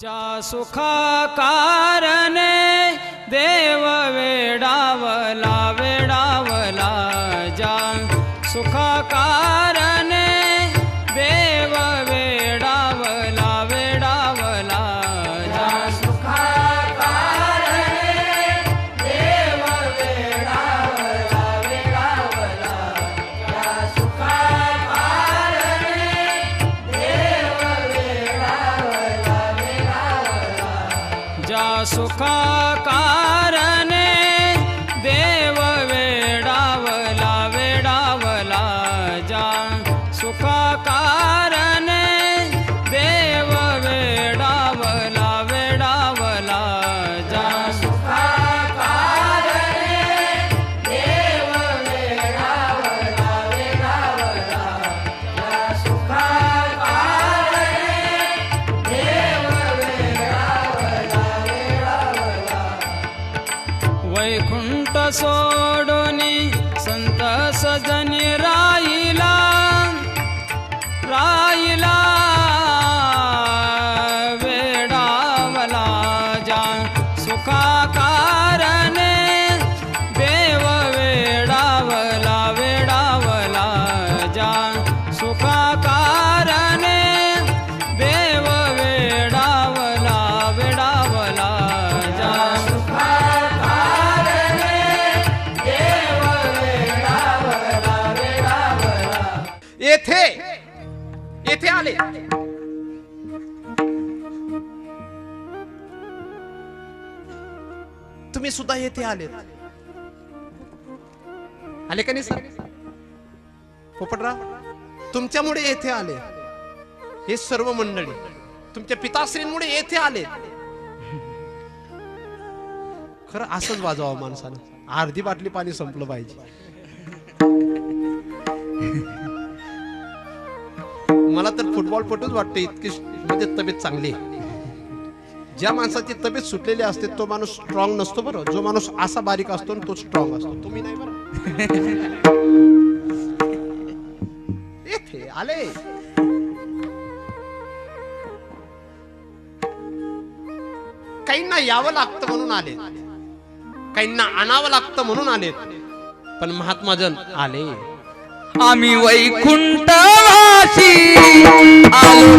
ज्या सुखा कारणे देव वेडावला वेडावला ज्या सुखा कारण तुम्ही सुद्धा येथे आले आले का नाही सर? पोपटराव तुमच्यामुळे येथे आले. हे सर्व मंडळी तुमच्या पिताश्रींमुळे येथे आले. खरं असंच वाजवावं माणसानं. अर्धी बाटली पाणी संपलं पाहिजे. मला तर फुटबॉलपटूच वाटते इतकी म्हणजे तब्येत चांगली आहे. ज्या माणसाची तब्येत सुटलेली असते तो माणूस स्ट्रॉंग नसतो बरं. जो माणूस असा बारीक असतो तो स्ट्रॉंग असतो. तुम्ही नाही बरं? येथे आले. काहींना यावं लागतं म्हणून आले. काहींना आणावं लागतं म्हणून आले. पण महात्माजन आले. आम्ही वैकुंठवासी आलो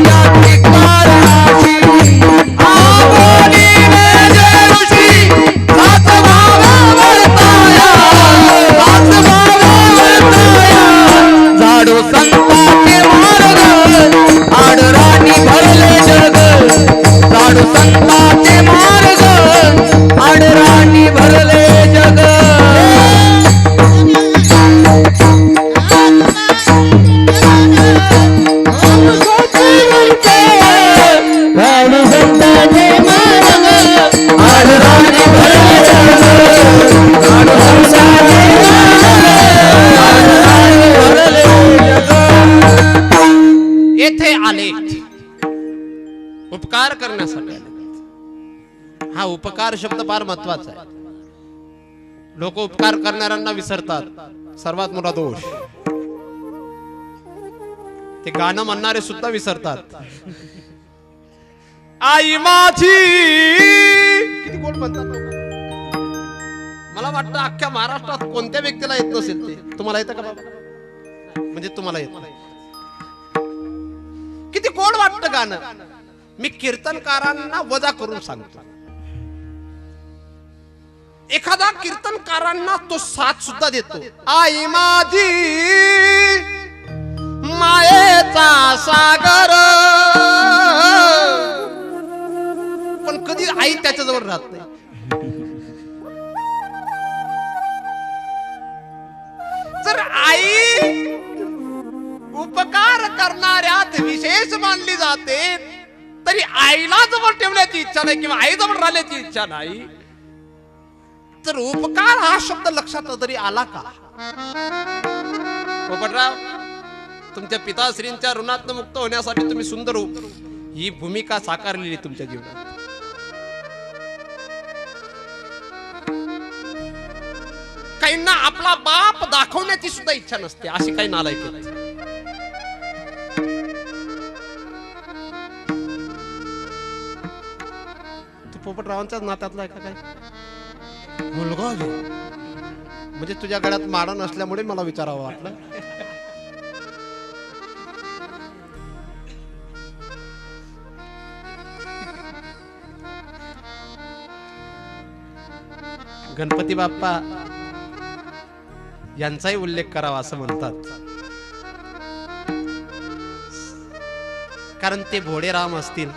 हा उपकार शब्द फार महत्त्वाचा आहे. लोक उपकार करणाऱ्यांना विसरतात. सर्वात मोठा दोष. ते गाणं म्हणणारे सुद्धा विसरतात. आई माझी! किती गोड म्हणतात मला वाटतं अख्ख्या महाराष्ट्रात कोणत्या व्यक्तीला येत नसेल ते? तुम्हाला येतं का बाबा? म्हणजे तुम्हाला येत. नाही किती गोड वाटतं गाणं. मी कीर्तनकारांना वजा करून सांगतो. एखादा कीर्तनकारांना तो साथ सुद्धा देतो. आई माझी मायेचा सागर. पण कधी आई त्याच्याजवळ राहत नाही. जर आई उपकार करणाऱ्यात विशेष मानली जाते तरी आईला जवळ ठेवण्याची इच्छा नाही किंवा आई जवळ राहण्याची इच्छा नाही. तर उपकार हा शब्द लक्षात तरी आला का? पोपटराव तुमच्या पिताश्रींच्या ऋणात मुक्त होण्यासाठी तुम्ही सुंदर ही भूमिका साकारलेली तुमच्या जीवनात. काहींना आपला बाप दाखवण्याची सुद्धा इच्छा नसते अशी काही नालायक आहेत. पोपटरावांच्याच नात्यातला आहे का काय? मुलगा आहे. म्हणजे तुझ्या गळ्यात माडा नसल्यामुळे मला विचारावं वाटलं. गणपती बाप्पा यांचाही उल्लेख करावा असं म्हणतात. कारण ते भोडे राम असतील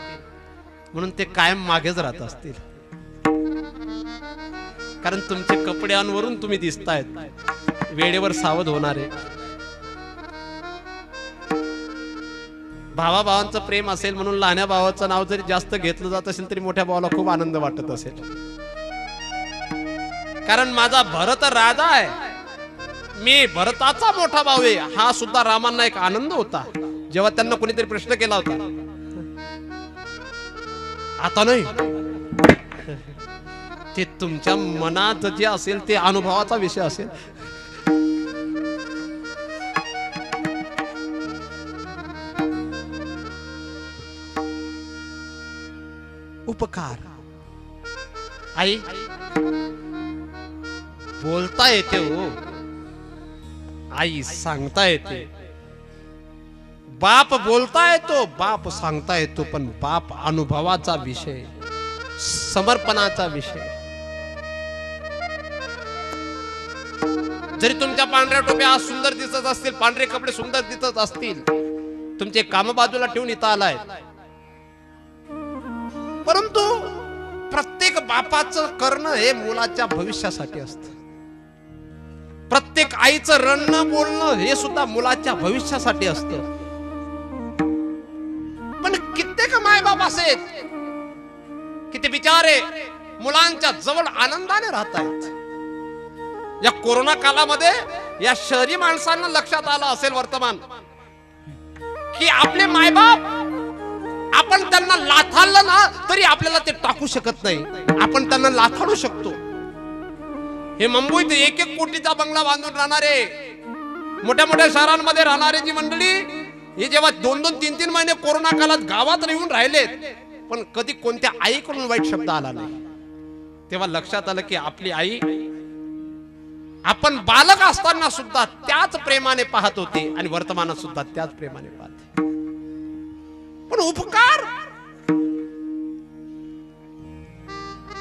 म्हणून ते कायम मागेच राहत असतील. कारण तुमचे कपड्यांवरून तुम्ही दिसतायत. वेळेवर सावध होणारे भावाभावांचं प्रेम असेल म्हणून लहान्या भावाचं नाव जरी जास्त घेतलं जात असेल तरी मोठ्या भावाला खूप आनंद वाटत असेल. कारण माझा भरत राजा आहे. मी भरताचा मोठा भाऊ आहे. हा सुद्धा रामांना एक आनंद होता. जेव्हा त्यांना कोणीतरी प्रश्न केला होता. आता नाही. ते तुमच्या मनात जे असेल ते अनुभवाचा विषय असेल. उपकार. आई बोलता येते हो. आई सांगता येते. बाप बोलता येतो बाप सांगता येतो पण बाप अनुभवाचा विषय समर्पणाचा विषय. जरी तुमच्या पांढऱ्या टोप्या आज सुंदर दिसत असतील पांढरे कपडे सुंदर दिसत असतील तुमचे काम बाजूला ठेवून इथं आलाय. परंतु प्रत्येक बापाचं करणं हे मुलाच्या भविष्यासाठी असतं. प्रत्येक आईचं रडणं बोलणं हे सुद्धा मुलाच्या भविष्यासाठी असत. पण कित्येक मायबाप असेल की ते बिचारे मुलांच्या जवळ आनंदाने राहत आहेत या कोरोना कालामध्ये या शहरी माणसांना लक्षात आलं असेल वर्तमान की आपले मायबाप आपण त्यांना लाथाळलं ना तरी आपल्याला ते टाकू शकत नाही. आपण त्यांना लाथाडू शकतो. हे मुंबईत एक एक कोटीचा बंगला बांधून राहणारे मोठ्या मोठ्या शहरांमध्ये राहणारे जी मंडळी हे जेव्हा दोन दोन तीन तीन महिने कोरोना काळात गावात येऊन राहिलेत पण कधी कोणत्या आईकडून वाईट शब्द आला नाही. तेव्हा लक्षात आलं की आपली आई आपण बालक असताना सुद्धा त्याच प्रेमाने पाहत होते आणि वर्तमानात सुद्धा त्याच प्रेमाने पाहते. पण उपकार?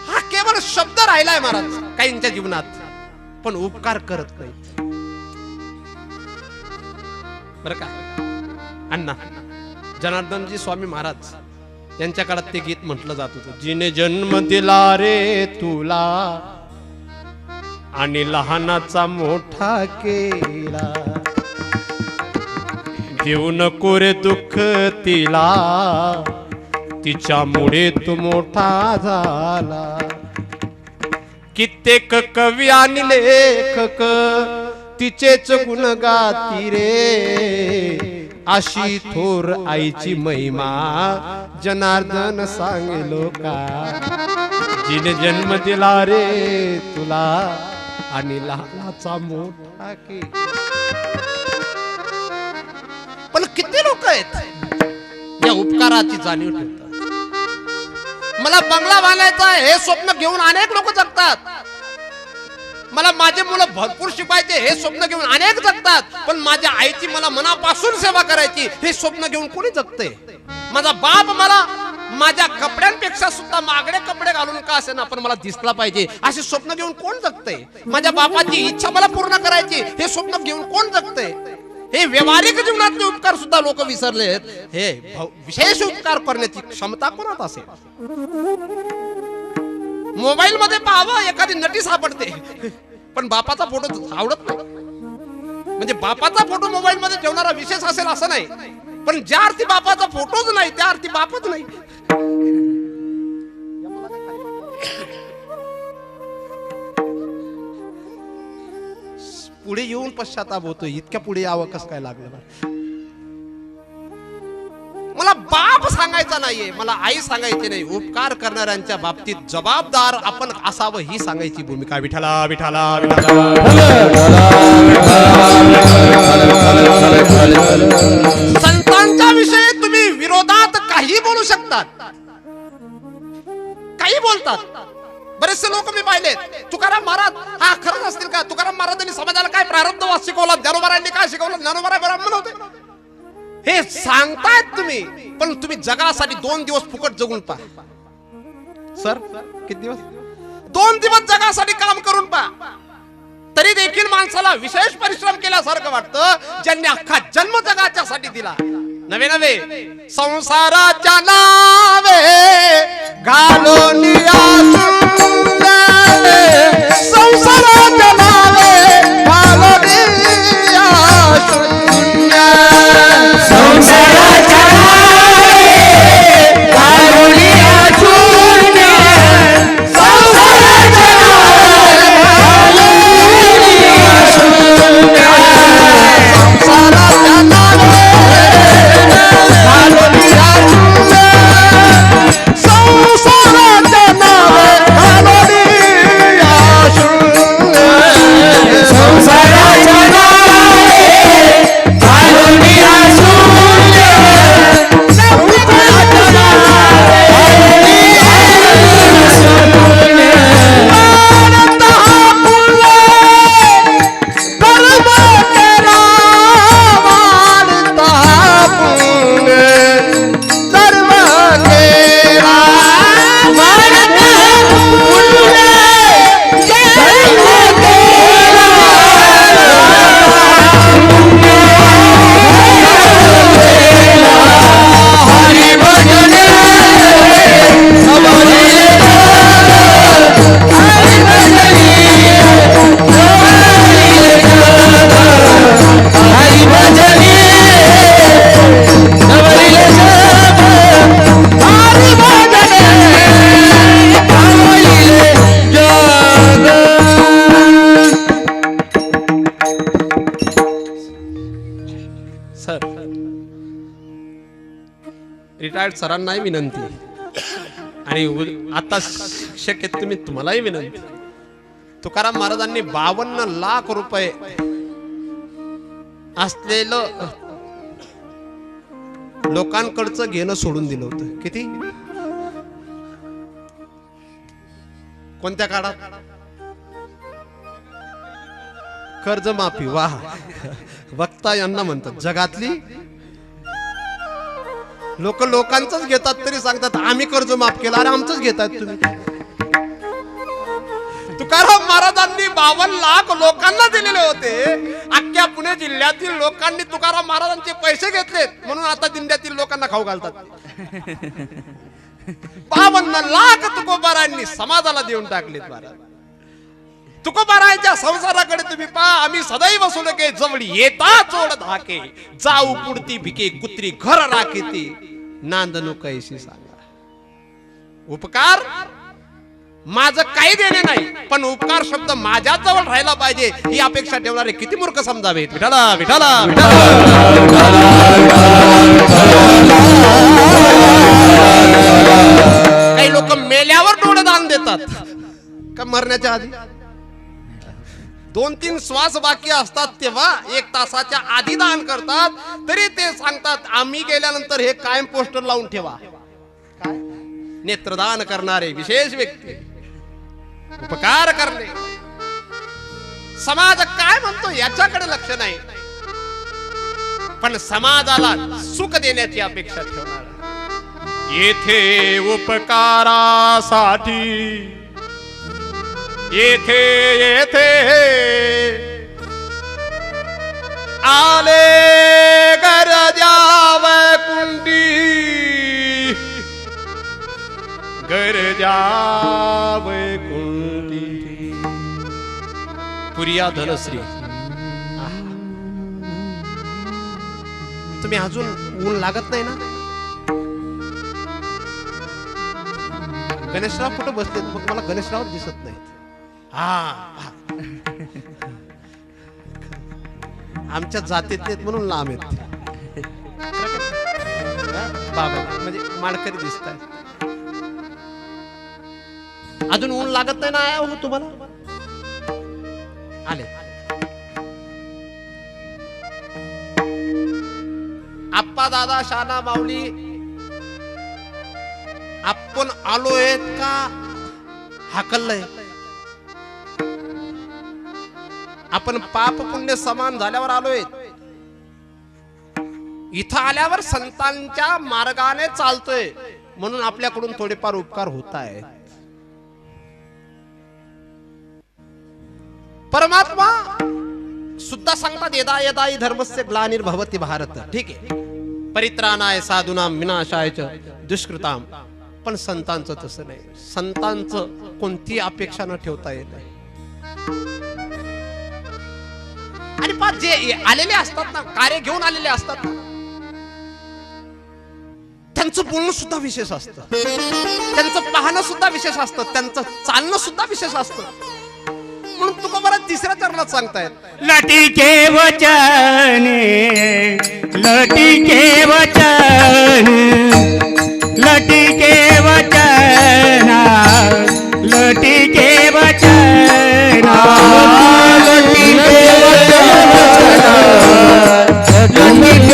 हा केवळ शब्द राहिलाय महाराज काहींच्या जीवनात. पण उपकार करत नाहीत. बर का? अण्णा जनार्दनजी स्वामी महाराज यांच्या काळात ते गीत म्हटलं जात होतं जिने जन्म दिला रे तुला आणि लहानाचा मोठा केला. देऊ नको रे दुःख तिला तिच्यामुळे तू मोठा झाला. कित्येक कवी आणि लेखक तिचेच गुण गाती रे. अशी थोर आईची महिमा जनार्दन सांगेलो का? जिने जन्म दिला रे तुला आणि लहानाचा मोठा के पण किती लोक आहेत? या उपकाराची जाणीव ठेवतात. मला बंगला बांधायचा आहे हे स्वप्न घेऊन अनेक लोक जगतात. मला माझे मुलं भरपूर शिपायचे हे स्वप्न घेऊन अनेक जगतात. पण माझ्या आईची मला मनापासून सेवा करायची हे स्वप्न घेऊन कोणी जगते माझा बाप मला माझ्या कपड्यांपेक्षा सुद्धा मागडे कपडे घालून का असे ना? पण मला दिसला पाहिजे. असे स्वप्न घेऊन कोण जगतंय? माझ्या बापाची इच्छा मला पूर्ण करायची. हे स्वप्न घेऊन कोण जगतंय? हे व्यवहारिक जीवनातले उपकार सुद्धा लोक विसरले आहेत हे विशेष उपकार करण्याची क्षमता कोणात असेल? मोबाईल मध्ये पाहावं एखादी नटी सापडते. पण बापाचा फोटो आवडत नाही. म्हणजे बापाचा फोटो मोबाईल मध्ये ठेवणारा विशेष असेल असं नाही. पण ज्या अर्थी बापाचा फोटोच नाही त्या अर्थी बापच नाही. पुढे येऊन पश्चाताप होतो इतक्या पुढे यावं कसं काय लागलं मला बाप सांगायचा नाहीये. मला आई सांगायची नाही. उपकार करणाऱ्यांच्या बाबतीत जबाबदार आपण असावं ही सांगायची भूमिका. विठाला विठाला विठाला संतांच्या विषयी तुम्ही विरोधात काही बोलू शकतात. काही बोलतात. बरेचसे लोक मी पाहिले. तुकाराम महाराज हा खरंच असतील का? तुकाराम महाराजांनी समाजाला काय प्रारब्ध प्रारब्धवाद शिकवला? ज्ञानोबारांनी काय शिकवलं? ज्ञानोबारा ब्राह्मण होते. हे सांगतायत तुम्ही पण तुम्ही जगासाठी दोन दिवस फुकट जगून पहा. सर किती दिवस? दोन दिवस जगासाठी काम करून पहा. तरी देखील माणसाला विशेष परिश्रम केल्यासारखं वाटतं ज्यांनी अख्खा जन्म जगाच्यासाठी दिला. नवे नवे. संसाराच्या नावे घालून संसाराच्या नावे रिटायर्ड सरांनाही विनंती. आणि आता आता आहेत तुम्ही तुम्हालाही विनंती. तुकाराम महाराजांनी बावन्न लाख रुपये असलेलं लोकांकडचं घेणं सोडून दिलं होतं. किती? कोणत्या काळात? कर्जमाफी वा वक्ता यांना म्हणतात जगातली लोक लोकांचंच घेतात तरी सांगतात आम्ही कर्ज माफ केलं. अरे आमचंच घेतात तुम्ही. तुकाराम महाराजांनी बावन्न लाख लोकांना दिलेले होते. अख्ख्या पुणे जिल्ह्यातील लोकांनी तुकाराम महाराजांचे पैसे घेतलेत. म्हणून आता दिंड्यातील लोकांना खाऊ घालतात. बावन्न लाख तुकोबारांनी समाजाला देऊन टाकलेत महाराज. तुकोबारायांच्या संसाराकडे तुम्ही पहा आम्ही सदैव सुलके जवळी येता चोड धाके. जाऊ पुडती भिके कुत्री घर राखीती. नांदनु कैशी सांगा. उपकार? माझं काही देणे नाही पण उपकार शब्द माझ्या जवळ राहायला पाहिजे ही अपेक्षा ठेवणारे किती मूर्ख समजावेत. विठाला विठाला काही लोक मेल्यावर डोळे दान देतात. का मरण्याच्या आधी? दोन तीन श्वास बाकी असतात तेव्हा एक तासाच्या आधी दान करतात तरी ते सांगतात आम्ही गेल्यानंतर हे कायम पोस्टर लावून ठेवा. काय? नेत्रदान करणारे विशेष व्यक्ती उपकार करणे. समाज काय म्हणतो याच्याकडे लक्ष नाही. पण समाजाला सुख देण्याची अपेक्षा ठेवणार. येथे उपकारासाठी येथे येथे. आले गरजाव कुंडी. गरजाव कुंडी. पुरिया धनश्री. तुम्ही अजून ऊन लागत नाही ना? गणेशराव कुठं बसलेत? मग मला गणेशराव दिसत नाहीत. हा. आमच्या जातीत आहेत म्हणून लांब आहेत बाबा म्हणजे माडकरी दिसत अजून ऊन लागत नाही ना हो तुम्हाला? आले. आप्पा दादा शाना माऊली आपण आलोय का? हाकललंय. आपण पाप पुण्य समान झाल्यावर आलोय. इथं आल्यावर संतांच्या मार्गाने चालतोय. म्हणून आपल्याकडून थोडेफार उपकार होत आहेत परमात्मा सुद्धा सांगतात यदा यदा धर्मस्य ग्लानिर्भवती भारत. ठीक आहे. परित्राणाय साधुनाम विनाशाय दुष्कृताम पण संतांचं तसं नाही. संतांचं कोणती अपेक्षा न ठेवता येत नाही. आणि पा जे आलेले असतात ना कार्य घेऊन आलेले असतात ना त्यांचं बोलणं सुद्धा विशेष असतं. त्यांचं पाहणं सुद्धा विशेष असतं. त्यांचं चालणं सुद्धा विशेष असतं. म्हणून तुका मला तिसऱ्या चरणात सांगतायत. लटिके वचन लटिके वचन. Don't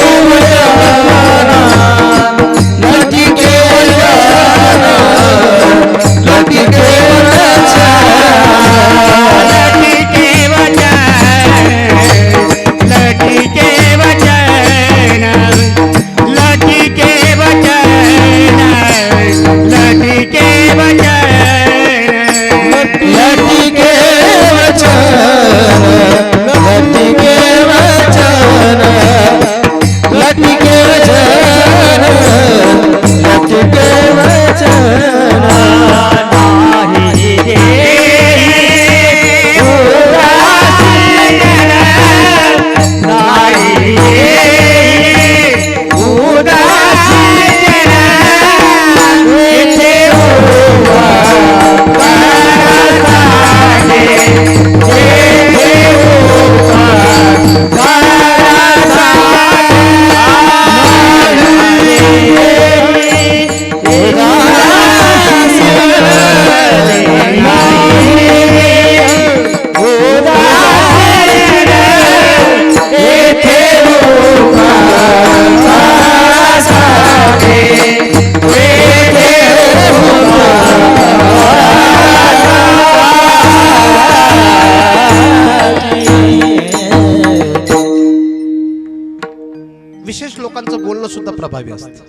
विशेष लोकांचं बोलणं सुद्धा प्रभावी असतं.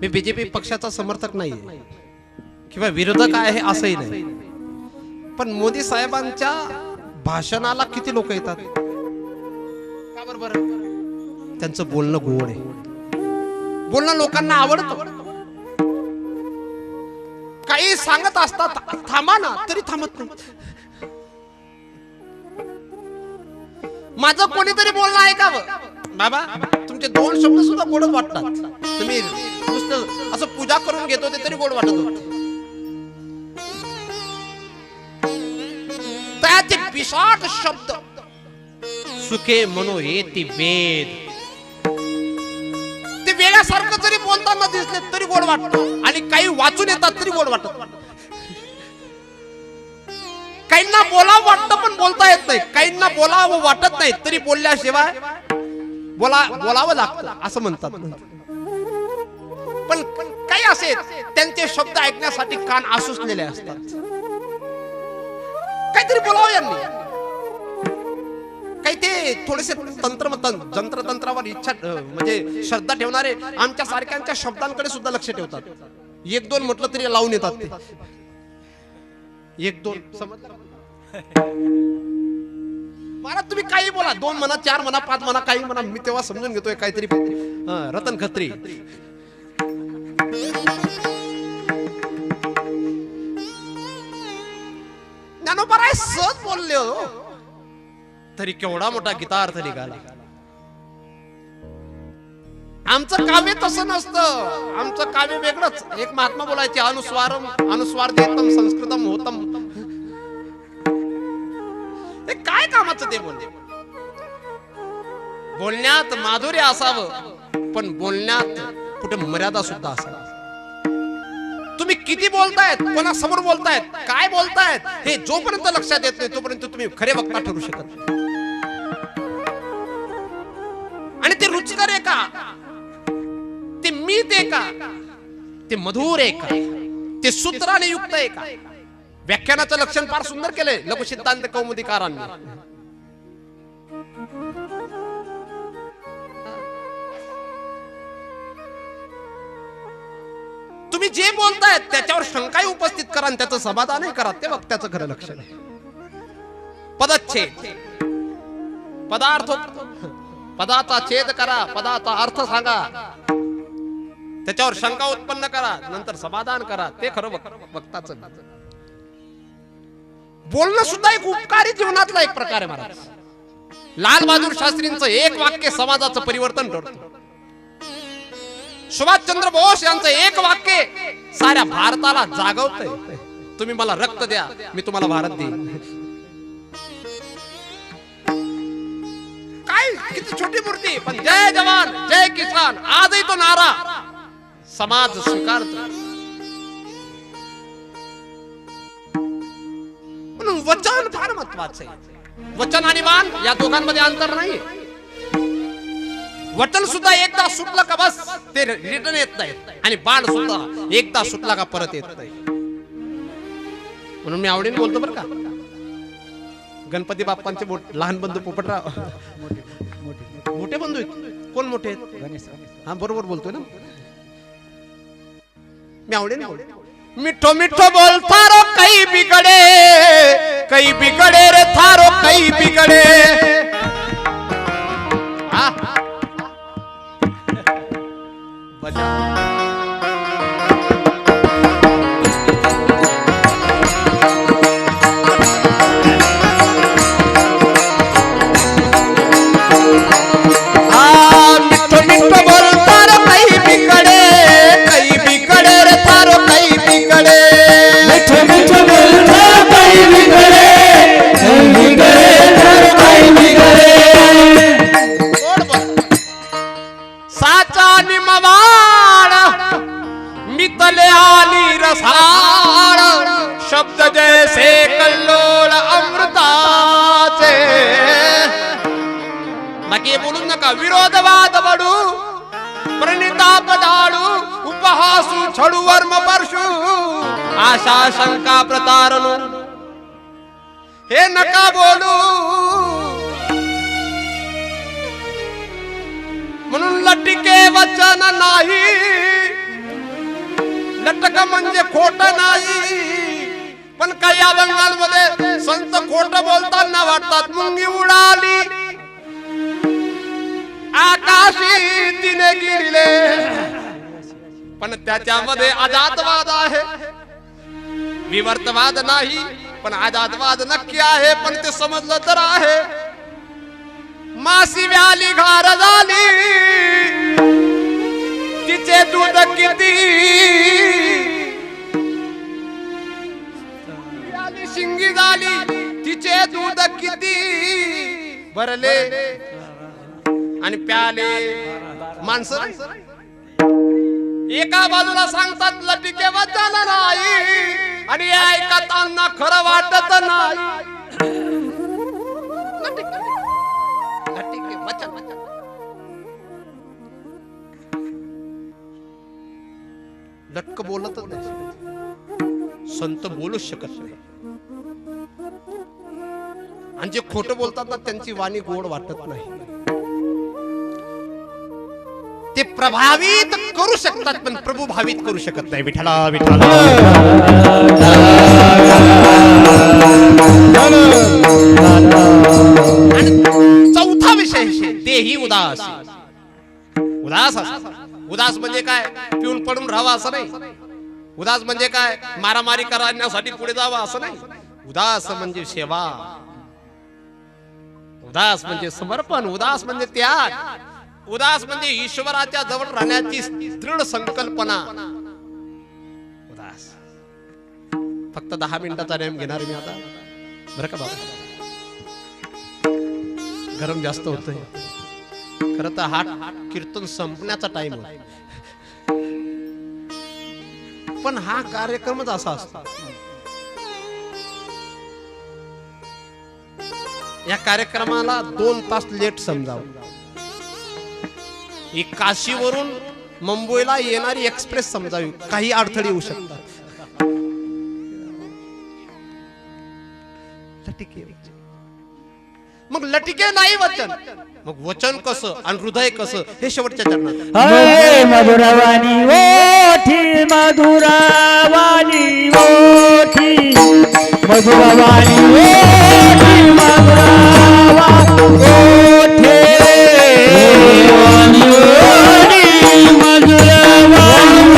मी बीजेपी पक्षाचा समर्थक नाहीये. किंवा विरोधक आहे असंही नाही. पण मोदी साहेबांच्या भाषणाला किती लोक येतात? का त्यांचं बोलणं गोड आहे. बोलणं लोकांना आवडतं. काही सांगत असतात थांबा ना तरी थांबत नाही माझं कोणीतरी बोलणं ऐकावं. बाबा तुमचे दोन शब्द सुद्धा गोड वाटतात. तुम्ही नुसतं असं पूजा करून घेत होते तरी गोड वाटत होते. त्याचे विशाट शब्द. सुखे मनो हे ती वेद. ते वेळासारखं जरी बोलताना दिसले तरी गोड वाटत. आणि काही वाचून येतात तरी गोड वाटत. काहींना बोलावं वाटतं पण बोलता येत नाही. काहींना बोलावं वाटत नाही तरी बोलल्याशिवाय बोला बोलावं लागतं असं म्हणतात. पण काही असे त्यांचे शब्द ऐकण्यासाठी कान आसुसलेले असतात. काहीतरी बोलावं यांनी. काही ते थोडेसे तंत्र जंत्रतंत्रावर इच्छा म्हणजे श्रद्धा ठेवणारे आमच्या सारख्यांच्या शब्दांकडे सुद्धा लक्ष ठेवतात. एक दोन म्हटलं तरी लावून येतात ते. एक दोन समजलं? तुम्ही काही बोला. दोन म्हणा चार म्हणा पाच म्हणा काही म्हणा. मी तेव्हा समजून घेतोय काहीतरी. रतन खत्री. ज्ञानोबराय सहज बोलले हो. तरी केवढा मोठा गीतार्थ निघाला. आमचं काव्य तसं नसतं. आमचं काव्य वेगळंच. एक महात्मा बोलायचे अनुस्वार अनुस्वार देतम संस्कृतम होतम. ते काय कामाचं ते बोलणे? बोलण्यात माधुर्य असावं पण बोलण्यात कुठे मर्यादा सुद्धा असावी. तुम्ही किती बोलतायत कोणासमोर बोलतायत काय बोलतायत हे जोपर्यंत लक्षात येत नाही तोपर्यंत तुम्ही खरे वक्ता ठरू शकत नाही. आणि ते रुचिकर आहे का? ते मी ते का? ते मधुर आहे का? ते सूत्राने युक्त आहे का? व्याख्यानाचं लक्षण फार सुंदर केलंय लघु सिद्धांत कौमुदीकारांनी. तुम्ही जे बोलतायत त्याच्यावर शंकाही उपस्थित करा आणि त्याचं समाधानही करा. ते वक्त्याचं खरं लक्षण आहे. पदच्छेद. पदार्थ पदाचा छेद करा. पदाचा अर्थ सांगा. त्याच्यावर शंका उत्पन्न करा नंतर समाधान करा. ते खरं वक्ताच बोलणं सुद्धा एक उपकारी जीवनातला एक प्रकार आहे महाराज. लाल बहादूर शास्त्रींचं एक वाक्य समाजाचं परिवर्तन ठरतं. सुभाषचंद्र बोस यांचं एक वाक्य साऱ्या भारताला जागवतय. तुम्ही मला रक्त द्या मी तुम्हाला भारत देईन. काय? किती छोटी मूर्ती. पण जय जवान जय किसान. आजही तो नारा. समाज स्वीकारतो म्हणून वचन फार महत्वाचं आहे. वचन आणि बाण या दोघांमध्ये अंतर नाही वचन सुद्धा एकदा सुटलं का बस ते रिटर्न येत नाही. आणि बाण सुद्धा एकदा सुटला का परत येत नाही. म्हणून मी आवडीने बोलतो बरं का. गणपती बाप्पांचे लहान बंधू पोपटराव. मोठे बंधू आहेत. कोण मोठे आहेत? हा बरोबर बोलतोय ना? मी आवडेल मिठो मिठो बोल थारो कई बिगडे कई बिगडे रे थारो कई बिगडे हा? बजा. आकाशी गिरले. पण त्याच्यामध्ये अजातवाद आहे. विवर्तवाद नाही पण अजातवाद नक्की आहे पण ते समजलं तर आहे. मासी व्याली घार झाली. तिचे दूध किती? शिंगी झाली तिचे दूध किती? भरले. आणि प्याले. माणसं एका बाजूला सांगतात लटिके वचन नाही आणि ऐकताना खरं वाटत नाही. लटक बोलतच नाही. संत बोलूच शकत नाही. आणि जे खोट बोलतात ना त्यांची वाणी गोड वाटत नाही. ते प्रभावित करू शकतात पण प्रभू भावित करू शकत नाही. विठाला विठ्ठला. चौथा विषय तेही देही उदास. उदास उदास म्हणजे काय? पिऊन पडून राहावा असं नाही. उदास म्हणजे काय? मारामारी करण्यासाठी पुढे जावं असं नाही. उदास म्हणजे सेवा. उदास म्हणजे समर्पण. उदास म्हणजे त्याग. उदास म्हणजे ईश्वराच्या जवळ राहण्याची दृढ संकल्पना. उदास. फक्त दहा मिनिटाचा नेम घेणार मी आता. बरं का बाबा? गरम जास्त होतोय. खर तर हा कीर्तन संपण्याचा टाइम पण हा कार्यक्रमच असा असतो. या कार्यक्रमाला दोन तास लेट समजावं. ही काशीवरून मुंबईला येणारी एक्सप्रेस समजावी काही अडथळे येऊ शकतात. मग लटिके नाही वचन. मग वचन कसं? आणि हृदय कसं? हे शेवटच्या चरणात. अरे ओठी मधुरवाणी ओठी मधुरवाणी ओठी मधुरावा ओठे ओठी मधुरवाणी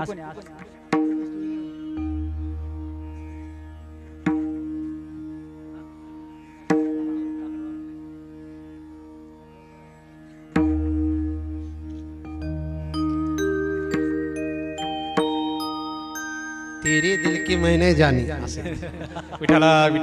असं तेरे दिल की मैंने जानी। विठाला विठा